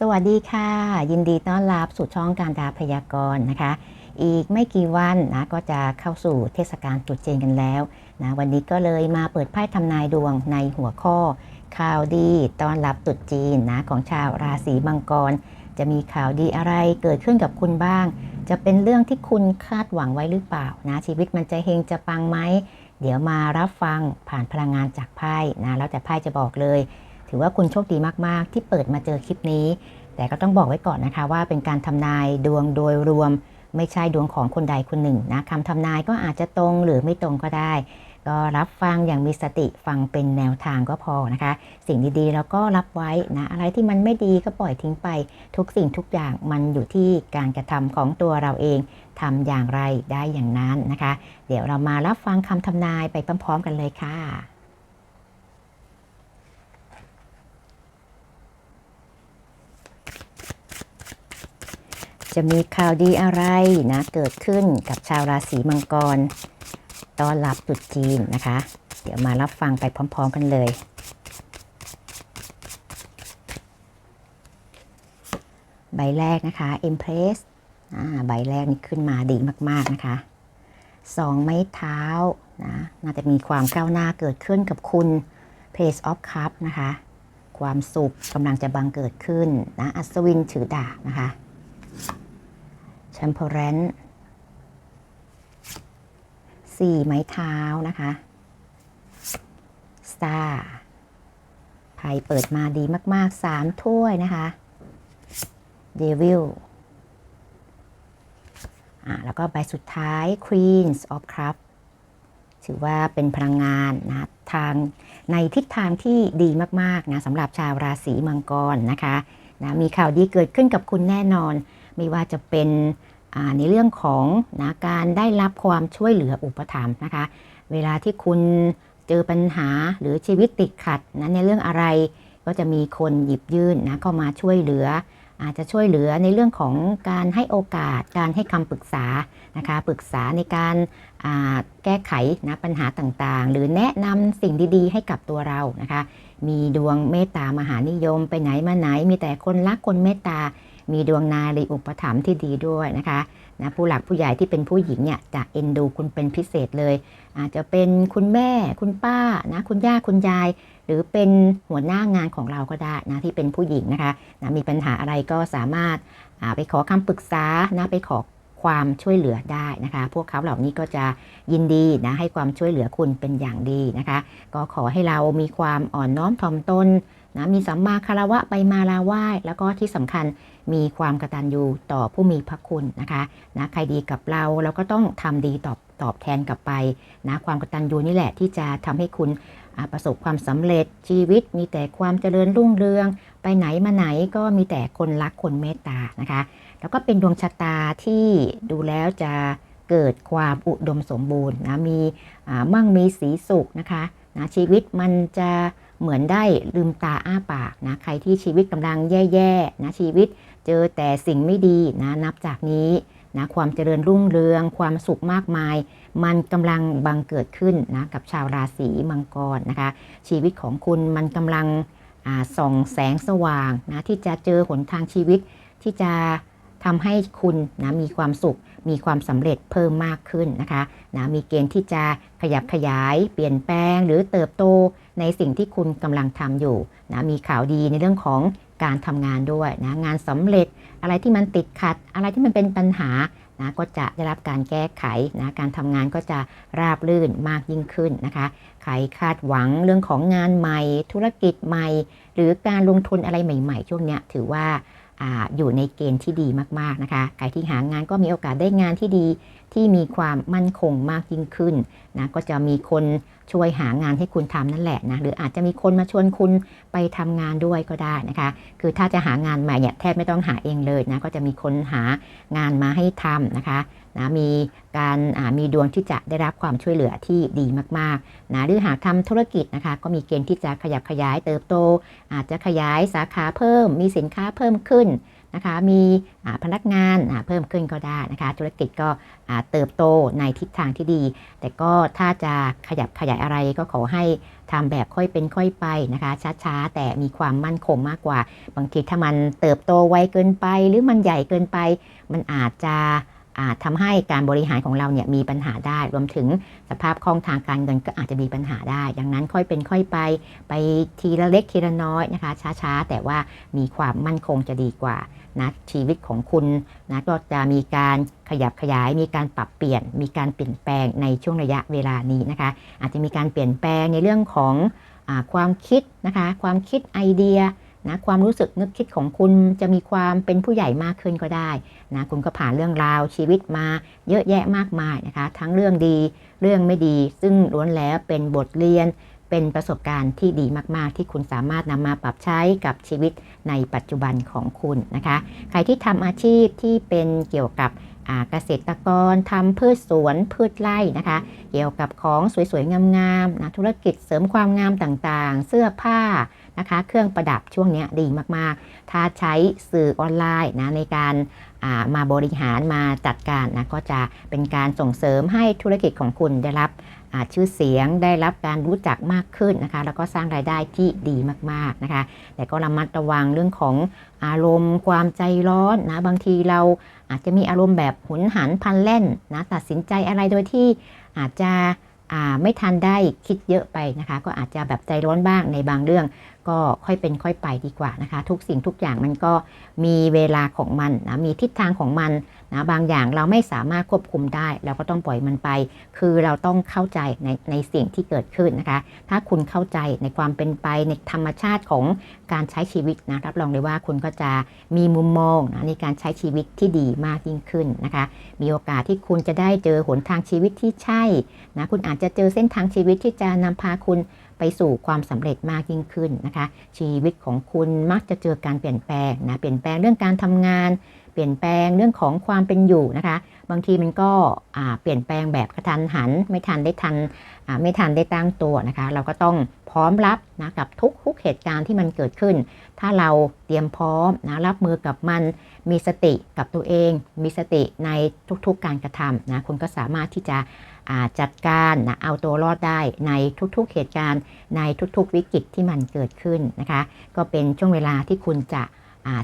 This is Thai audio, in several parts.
สวัสดีค่ะ ยินดีต้อนรับสู่ช่องการดาพยากรณ์นะคะ อีกไม่กี่วันนะก็จะเข้าสู่เทศกาลตรุษจีนกันแล้วนะวันนี้ก็เลยมาเปิดไพ่ทำนายดวงในหัวข้อ ข่าวดีต้อนรับตรุษจีนนะของชาวราศีมังกร จะมีข่าวดีอะไรเกิดขึ้นกับคุณบ้าง จะเป็นเรื่องที่คุณคาดหวังไว้หรือเปล่านะชีวิตมันจะเฮงจะปังไหมเดี๋ยวมารับฟังผ่านพลังงานจากไพ่นะแล้วแต่ไพ่จะบอกเลย ถือว่าคุณโชคดีมากๆ ที่เปิดมาเจอคลิปนี้ แต่ก็ต้องบอกไว้ก่อนนะคะว่าเป็นการทำนายดวงโดยรวม ไม่ใช่ดวงของคนใดคนหนึ่งนะคำทำนายก็อาจจะตรงหรือไม่ตรงก็ได้ ก็รับฟังอย่างมีสติฟังเป็นแนวทางก็พอนะคะ สิ่งดีๆเราก็รับไว้นะอะไรที่มันไม่ดีก็ปล่อยทิ้งไป ทุกสิ่งทุกอย่างมันอยู่ที่การกระทำของตัวเราเองทำอย่างไรได้อย่างนั้นนะคะ เดี๋ยวเรามารับฟังคำทำนายไปพร้อมๆกันเลยค่ะ จะมีข่าวดีอะไรนะเกิดขึ้นกับชาวราศีมังกรต้อนรับตรุษจีนนะคะ เดี๋ยวมารับฟังไปพร้อม ๆ กันเลย ใบแรกนะคะ Empress อ่าใบแรกนี่ขึ้นมาดีมาก ๆ นะคะสองไม้เท้านะน่าจะมีความก้าวหน้าเกิดขึ้นกับคุณ Page of Cup นะคะ ความสุขกำลังจะบังเกิดขึ้นนะอัศวินถือดาบนะคะ แชมเปอร์แรนสี่ไม้เท้านะคะสตาร์ไพ่เปิดมาดีมากๆสามถ้วยนะคะเดวิลอ่าแล้วก็ใบสุดท้าย Queens of Cup ถือว่าเป็นพลังงานนะทางในทิศทางที่ดีมาก ๆ นะสำหรับชาวราศีมังกรนะคะ นะมีข่าวดีเกิดขึ้นกับคุณแน่นอน ไม่ว่าจะเป็นในเรื่องของนะการได้รับความช่วยเหลืออุปถัมภ์นะคะ เวลาที่คุณเจอปัญหาหรือชีวิตติดขัดนะในเรื่องอะไรก็จะมีคนหยิบยื่นนะเข้ามาช่วยเหลือ อาจจะช่วยเหลือในเรื่องของการให้โอกาสการให้คำปรึกษานะคะปรึกษาในการแก้ไขนะปัญหาต่างๆ หรือแนะนำสิ่งดีๆ ให้กับตัวเรานะคะ มีดวงเมตตามหานิยม ไปไหนมาไหน มีแต่คนรักคนเมตตา มีดวงนารีอุปถัมภ์ที่ดีด้วยนะคะนะผู้หลักผู้ใหญ่ที่เป็นผู้หญิงเนี่ยจะเอ็นดูคุณเป็นพิเศษเลย อาจจะเป็นคุณแม่คุณป้านะคุณย่าคุณยาย หรือเป็นหัวหน้างานของเราก็ได้นะที่เป็นผู้หญิงนะคะนะมีปัญหาอะไรก็สามารถไปขอคำปรึกษานะไปขอ ความช่วยเหลือได้นะคะ พวกเขาเหล่านี้ก็จะยินดีนะให้ความช่วยเหลือคุณเป็นอย่างดีนะคะ ก็ขอให้เรามีความอ่อนน้อมถ่อมตนนะมีสัมมาคารวะไปมาลาไหว้แล้วก็ที่สำคัญมีความกตัญญูต่อผู้มีพระคุณนะคะนะใครดีกับเราเราก็ต้องทำดีตอบตอบแทนกลับไปนะความกตัญญูนี่แหละที่จะทำให้คุณประสบความสำเร็จชีวิต มีแต่ความเจริญรุ่งเรือง ไปไหนมาไหนก็มีแต่คนรักคนเมตตานะคะ แล้วก็เป็นดวงชะตาที่ดูแล้วจะเกิดความอุดมสมบูรณ์นะมีมั่งมีสีสุขนะคะนะชีวิตมันจะเหมือนได้ลืมตาอ้าปากนะใครที่ชีวิตกำลังแย่ๆนะชีวิตเจอแต่สิ่งไม่ดีนะนับจากนี้นะความเจริญรุ่งเรือง ความสุขมากมาย มันกำลังบังเกิดขึ้นนะกับชาวราศีมังกรนะคะ ชีวิตของคุณมันกำลังส่องแสงสว่างนะที่จะเจอหนทางชีวิตที่จะ ทำให้คุณนะมีความสุข มีความสำเร็จเพิ่มมากขึ้นนะคะนะมีเกณฑ์ที่จะขยับขยาย เปลี่ยนแปลง หรือเติบโตในสิ่งที่คุณกำลังทำอยู่นะมีข่าวดีในเรื่องของการทำงานด้วยนะงานสำเร็จอะไรที่มันติดขัด อะไรที่มันเป็นปัญหานะก็จะได้รับการแก้ไขนะการทำงานก็จะราบรื่นมากยิ่งขึ้นนะคะใครคาดหวังเรื่องของงานใหม่ ธุรกิจใหม่ หรือการลงทุนอะไรใหม่ ๆ ช่วงนี้ถือว่า อยู่ในเกณฑ์ที่ดีมากๆนะคะ ใครที่หางานก็มีโอกาสได้งานที่ดีที่มีความมั่นคงมากยิ่งขึ้นนะก็จะมีคนช่วยหางานให้คุณทำนั่นแหละนะหรืออาจจะมีคนมาชวนคุณไปทำงานด้วยก็ได้นะคะ คือถ้าจะหางานใหม่เนี่ยแทบไม่ต้องหาเองเลยนะก็จะมีคนหางานมาให้ทำนะคะ นะมีการมีดวงที่จะได้รับความช่วยเหลือที่ดีมากๆนะหรือหากทำธุรกิจนะคะ ก็มีเกณฑ์ที่จะขยับขยายเติบโต อาจจะขยายสาขาเพิ่ม มีสินค้าเพิ่มขึ้นนะคะ มีพนักงานเพิ่มขึ้นก็ได้นะคะ ธุรกิจก็เติบโตในทิศทางที่ดี แต่ก็ถ้าจะขยับขยายอะไรก็ขอให้ทำแบบค่อยเป็นค่อยไปนะคะ ช้าๆ แต่มีความมั่นคงมากกว่า บางทีถ้ามันเติบโตไวเกินไป หรือมันใหญ่เกินไป มันอาจจะ อาจทำให้การบริหารของเราเนี่ยมีปัญหาได้ รวมถึงสภาพคล่องทางการเงินก็อาจจะมีปัญหาได้ ดังนั้นค่อยเป็นค่อยไปไปทีละเล็กทีละน้อยนะคะ ช้าๆ แต่ว่ามีความมั่นคงจะดีกว่านะชีวิตของคุณนะก็จะมีการขยับขยาย มีการปรับเปลี่ยน มีการเปลี่ยนแปลงในช่วงระยะเวลานี้นะคะ อาจจะมีการเปลี่ยนแปลงในเรื่องของอความคิดนะคะ ความคิดไอเดีย นะความรู้สึกนึกคิดของคุณจะมีความเป็นผู้ใหญ่มากขึ้นก็ได้นะคุณก็ผ่านเรื่องราวชีวิตมาเยอะแยะมากมายนะคะ ทั้งเรื่องดีเรื่องไม่ดี ซึ่งล้วนแล้วเป็นบทเรียนเป็นประสบการณ์ที่ดีมากๆ ที่คุณสามารถนำมาปรับใช้กับชีวิตในปัจจุบันของคุณนะคะ ใครที่ทำอาชีพที่เป็นเกี่ยวกับเกษตรกรทำพืชสวนพืชไร่นะคะ เกี่ยวกับของสวยๆงามๆนะธุรกิจเสริมความงามต่างๆ เสื้อผ้า นะคะ เครื่องประดับช่วงนี้ดีมากๆ ถ้าใช้สื่อออนไลน์นะในการามาบริหารมาจัดการนะก็จะเป็นการส่งเสริมให้ธุรกิจของคุณได้รับชื่อเสียงได้รับการรู้จักมากขึ้นนะคะ แล้วก็สร้างรายได้ที่ดีมากๆนะคะ แต่ก็ระมัดระวังเรื่องของอารมณ์ความใจร้อนนะบางทีเราอาจจะมีอารมณ์แบบหุนหันพันแล่นนะตัดสินใจอะไรโดยที่อาจจะไม่ทันได้คิดเยอะไปนะคะ ก็อาจจะแบบใจร้อนบ้างในบางเรื่อง ก็ค่อยเป็นค่อยไปดีกว่านะคะ ทุกสิ่งทุกอย่างมันก็มีเวลาของมันนะมีทิศทางของมันนะบางอย่างเราไม่สามารถควบคุมได้ เราก็ต้องปล่อยมันไป คือเราต้องเข้าใจในในสิ่งที่เกิดขึ้นนะคะ ถ้าคุณเข้าใจในความเป็นไปในธรรมชาติของการใช้ชีวิตนะรับรองเลยว่าคุณก็จะมีมุมมองนะในการใช้ชีวิตที่ดีมากยิ่งขึ้นนะคะ มีโอกาสที่คุณจะได้เจอหนทางชีวิตที่ใช่นะคุณอาจจะเจอเส้นทางชีวิตที่จะนำพาคุณ ไปสู่ความสำเร็จมากยิ่งขึ้นนะคะ ชีวิตของคุณมักจะเจอการเปลี่ยนแปลงนะเปลี่ยนแปลงเรื่องการทำงาน เปลี่ยนแปลงเรื่องของความเป็นอยู่นะคะ บางทีมันก็เปลี่ยนแปลงแบบกระทันหัน ไม่ทันได้ทันไม่ทันได้ตั้งตัวนะคะ เราก็ต้องพร้อมรับนะกับทุกทุกเหตุการณ์ที่มันเกิดขึ้น ถ้าเราเตรียมพร้อมนะรับมือกับมันมีสติกับตัวเอง มีสติในทุกๆการกระทำนะคุณก็สามารถที่จะ จัดการนะเอาตัวรอดได้ในทุกๆเหตุการณ์ ในทุกๆวิกฤตที่มันเกิดขึ้นนะคะ ก็เป็นช่วงเวลาที่คุณจะ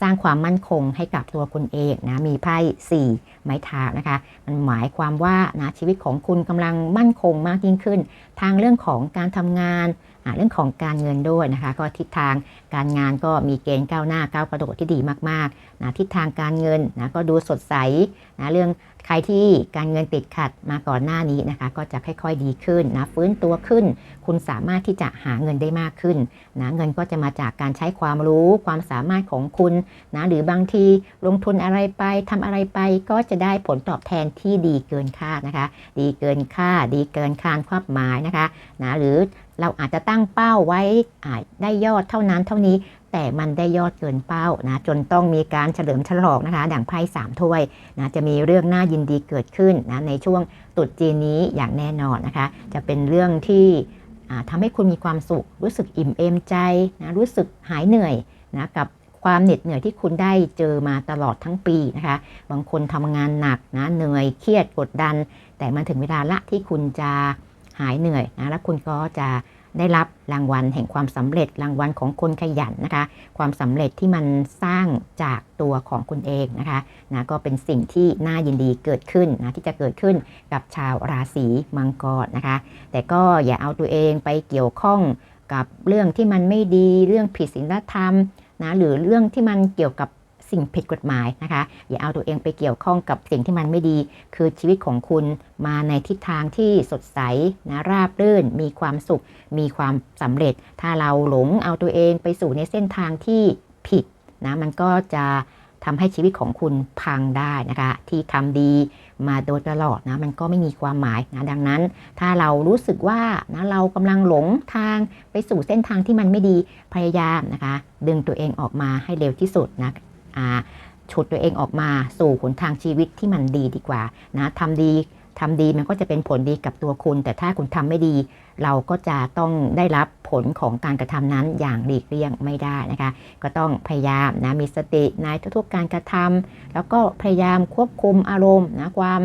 สร้างความมั่นคงให้กับตัวคุณเองนะมีไพ่สี่ไม้เท้านะคะ มันหมายความว่านะชีวิตของคุณกำลังมั่นคงมากยิ่งขึ้น ทางเรื่องของการทำงาน เรื่องของการเงินด้วยนะคะ ก็ทิศทางการงานก็มีเกณฑ์ก้าวหน้าก้าวกระโดดที่ดีมากๆนะทิศทางการเงินนะก็ดูสดใสนะเรื่องใครที่การเงินติดขัดมาก่อนหน้านี้นะคะ ก็จะค่อยๆดีขึ้นนะฟื้นตัวขึ้น คุณสามารถที่จะหาเงินได้มากขึ้นนะเงินก็จะมาจากการใช้ความรู้ความสามารถของคุณนะหรือบางทีลงทุนอะไรไปทำอะไรไป ก็จะได้ผลตอบแทนที่ดีเกินคาดนะคะ ดีเกินค่าดดีเกินคาดความหมายนะคะนะหรือ เราอาจจะตั้งเป้าไว้อาจได้ยอดเท่านั้นเท่านี้แต่มันได้ยอดเกินเป้านะจนต้องมีการเฉลิมฉลองนะคะ ดังไพ่สามถ้วยนะจะมีเรื่องน่ายินดีเกิดขึ้นนะในช่วงตรุษจีนนี้อย่างแน่นอนนะคะ จะเป็นเรื่องที่อ่าทำให้คุณมีความสุข รู้สึกอิ่มเอมใจนะรู้สึกหายเหนื่อยนะกับความเหน็ดเหนื่อยที่คุณได้เจอมาตลอดทั้งปีนะคะ บางคนทำงานหนักนะเหนื่อยเครียดกดดัน แต่มันถึงเวลาละที่คุณจะ หายเหนื่อยนะแล้วคุณก็จะได้รับรางวัลแห่งความสำเร็จรางวัลของคนขยันนะคะ ความสำเร็จที่มันสร้างจากตัวของคุณเองนะคะนะก็เป็นสิ่งที่น่ายินดีเกิดขึ้นนะที่จะเกิดขึ้นกับชาวราศีมังกรนะคะ แต่ก็อย่าเอาตัวเองไปเกี่ยวข้องกับเรื่องที่มันไม่ดีเรื่องผิดศีลธรรมนะหรือเรื่องที่มันเกี่ยวกับ สิ่งผิดกฎหมายนะคะ อย่าเอาตัวเองไปเกี่ยวข้องกับสิ่งที่มันไม่ดี คือชีวิตของคุณมาในทิศทางที่สดใสนะราบรื่น มีความสุข มีความสำเร็จ ถ้าเราหลงเอาตัวเองไปสู่ในเส้นทางที่ผิดนะมันก็จะทำให้ชีวิตของคุณพังได้นะคะ ที่ทำดีมาโดยตลอดนะมันก็ไม่มีความหมายนะดังนั้น ถ้าเรารู้สึกว่านะเรากำลังหลงทางไปสู่เส้นทางที่มันไม่ดีพยายามนะคะ ดึงตัวเองออกมาให้เร็วที่สุดนะ ฉุดตัวเองออกมาสู่หนทางชีวิตที่มันดีดีกว่านะทำดีทำดีมันก็จะเป็นผลดีกับตัวคุณ แต่ถ้าคุณทำไม่ดี เราก็จะต้องได้รับผลของการกระทำนั้นอย่างหลีกเลี่ยงไม่ได้นะคะ ก็ต้องพยายามนะมีสติในทุกๆการกระทำแล้วก็พยายามควบคุมอารมณ์นะความ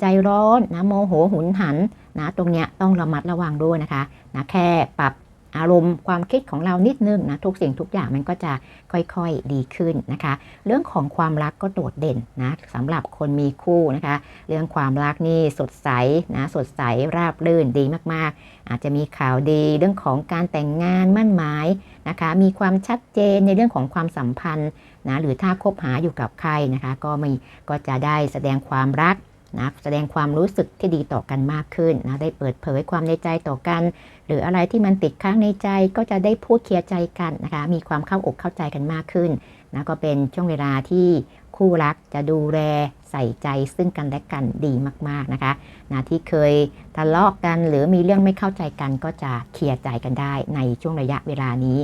ใจร้อนนะโมโหหุนหันนะตรงเนี้ยต้องระมัดระวังด้วยนะคะนะแค่ปรับ อารมณ์ความคิดของเรานิดนึงนะทุกสิ่งทุกอย่างมันก็จะค่อยๆดีขึ้นนะคะ เรื่องของความรักก็โดดเด่นนะสำหรับคนมีคู่นะคะ เรื่องความรักนี่สดใสนะสดใสราบรื่นดีมากๆ อาจจะมีข่าวดีเรื่องของการแต่งงานมั่นหมายนะคะ มีความชัดเจนในเรื่องของความสัมพันธ์นะหรือถ้าคบหาอยู่กับใครนะคะ ก็มีก็จะได้แสดงความรัก นะแสดงความรู้สึกที่ดีต่อกันมากขึ้นนะได้เปิดเผยความในใจต่อกัน หรืออะไรที่มันติดค้างในใจก็จะได้พูดเคลียร์ใจกันนะคะมีความเข้าอกเข้าใจกันมากขึ้นนะก็เป็นช่วงเวลาที่คู่รักจะดูแลใส่ใจซึ่งกันและกันดีมากๆนะคะนะที่เคยทะเลาะกันหรือมีเรื่องไม่เข้าใจกันก็จะเคลียร์ใจกันได้ในช่วงระยะเวลานี้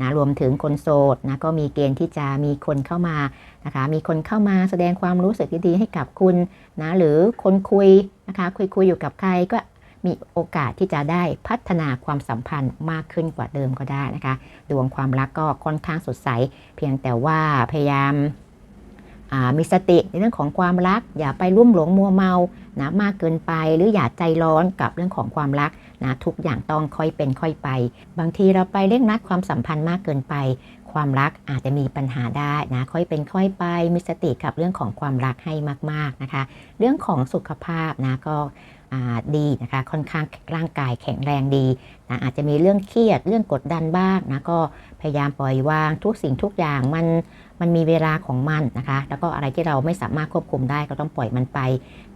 นะรวมถึงคนโสดนะก็มีเกณฑ์ที่จะมีคนเข้ามานะคะมีคนเข้ามาแสดงความรู้สึกดีๆให้กับคุณนะหรือคนคุยนะคะคุยคุยอยู่กับใครก็มีโอกาสที่จะได้พัฒนาความสัมพันธ์มากขึ้นกว่าเดิมก็ได้นะคะ ดวงความรักก็ค่อนข้างสดใส เพียงแต่ว่าพยายาม มีสติในเรื่องของความรัก อย่าไปรุ่มหลงมัวเมานะมากเกินไป หรืออย่าใจร้อนกับเรื่องของความรักนะทุกอย่างต้องค่อยเป็นค่อยไป บางทีเราไปเร่งรัดความสัมพันธ์มากเกินไป ความรักอาจจะมีปัญหาได้นะค่อยเป็นค่อยไปมีสติกับเรื่องของความรักให้มาก ๆนะคะ เรื่องของสุขภาพนะก็ ดีนะคะค่อนข้างร่างกายแข็งแรงดีนะอาจจะมีเรื่องเครียดเรื่องกดดันบ้างนะก็พยายามปล่อยวางทุกสิ่งทุกอย่างมันมันมีเวลาของมันนะคะ แล้วก็อะไรที่เราไม่สามารถควบคุมได้ก็ต้องปล่อยมันไป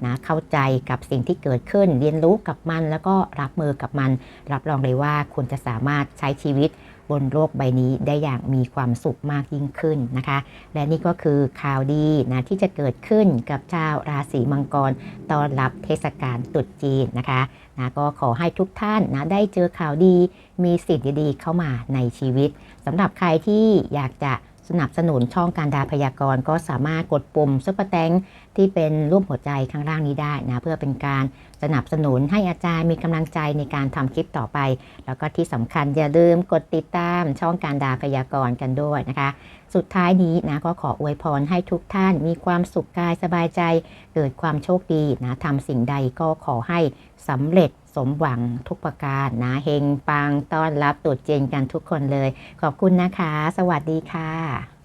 นะเข้าใจกับสิ่งที่เกิดขึ้น เรียนรู้กับมัน แล้วก็รับมือกับมัน รับรองเลยว่าคุณจะสามารถใช้ชีวิต บนโลกใบนี้ได้อย่างมีความสุขมากยิ่งขึ้นนะคะ และนี่ก็คือข่าวดีนะที่จะเกิดขึ้นกับชาวราศีมังกรตอนรับเทศกาลตรุษจีนนะคะนะก็ขอให้ทุกท่านนะได้เจอข่าวดีมีสิ่งดีๆเข้ามาในชีวิตสำหรับใครที่อยากจะสนับสนุนช่องการดาพยากรณ์ก็สามารถกดปุ่มซุปเปอร์แตงที่เป็นรูปหัวใจข้างล่างนี้ได้นะเพื่อเป็นการ สนับสนุนให้อาจารย์มีกำลังใจในการทำคลิปต่อไป แล้วก็ที่สำคัญอย่าลืมกดติดตามช่องการดาพยากรณ์กันด้วยนะคะ สุดท้ายนี้นะก็ขออวยพรให้ทุกท่านมีความสุขกายสบายใจ เกิดความโชคดีนะทำสิ่งใดก็ขอให้สำเร็จสมหวังทุกประการนะเฮงปังต้อนรับตรุษจีนกันทุกคนเลย ขอบคุณนะคะ สวัสดีค่ะ